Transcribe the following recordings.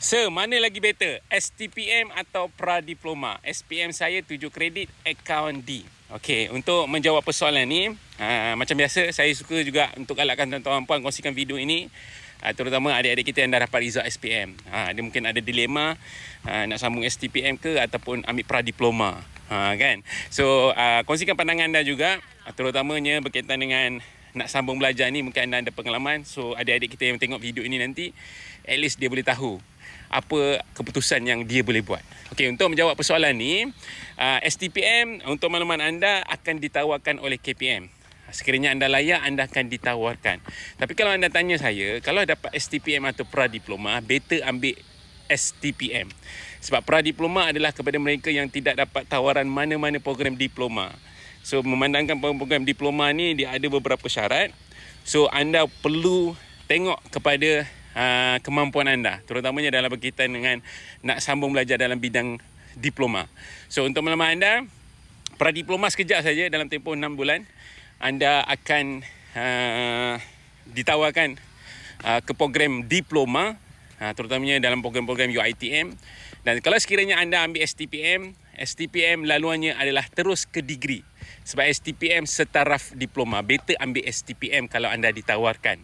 So, mana lagi better? STPM atau Pradiploma? SPM saya 7 kredit, Account D. Okey, untuk menjawab persoalan ni, aa, macam biasa saya suka juga untuk galakkan tuan-tuan puan kongsikan video ini aa, terutama adik-adik kita yang dah dapat result SPM. Ha, dia mungkin ada dilema aa, nak sambung STPM ke ataupun ambil Pradiploma. Ha, kan? So, aa, kongsikan pandangan anda juga terutamanya berkaitan dengan nak sambung belajar ni mungkin anda ada pengalaman. So, adik-adik kita yang tengok video ini nanti at least dia boleh tahu apa keputusan yang dia boleh buat. Okey, untuk menjawab persoalan ni, uh, STPM untuk makluman anda akan ditawarkan oleh KPM. Sekiranya anda layak, anda akan ditawarkan. Tapi kalau anda tanya saya, kalau dapat STPM atau Pradiploma, better ambil STPM. Sebab Pradiploma adalah kepada mereka yang tidak dapat tawaran mana-mana program diploma. So, memandangkan program diploma ni, dia ada beberapa syarat. So, anda perlu tengok kepada uh, kemampuan anda terutamanya dalam berkaitan dengan nak sambung belajar dalam bidang diploma. So untuk maklumat anda pradiploma sekejap saja dalam tempoh 6 bulan anda akan uh, ditawarkan uh, ke program diploma uh, terutamanya dalam program-program UiTM dan kalau sekiranya anda ambil STPM STPM laluannya adalah terus ke degree. Sebab STPM setaraf diploma. Better ambil STPM kalau anda ditawarkan.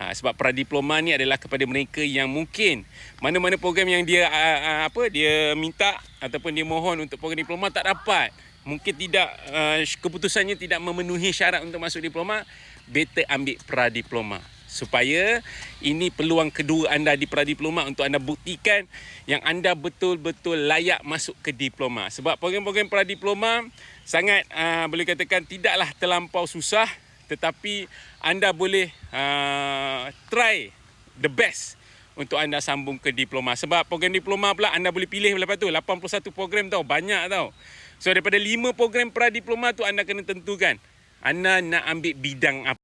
Ha, sebab pradiploma ni adalah kepada mereka yang mungkin mana-mana program yang dia uh, uh, apa dia minta ataupun dia mohon untuk program diploma tak dapat. Mungkin tidak uh, keputusannya tidak memenuhi syarat untuk masuk diploma, better ambil pradiploma supaya ini peluang kedua anda di pradiploma untuk anda buktikan yang anda betul-betul layak masuk ke diploma. Sebab program-program pradiploma sangat uh, boleh katakan tidaklah terlampau susah tetapi anda boleh uh, try the best untuk anda sambung ke diploma. Sebab program diploma pula anda boleh pilih lepas tu 81 program tau banyak tau. So daripada 5 program pra diploma tu anda kena tentukan anda nak ambil bidang apa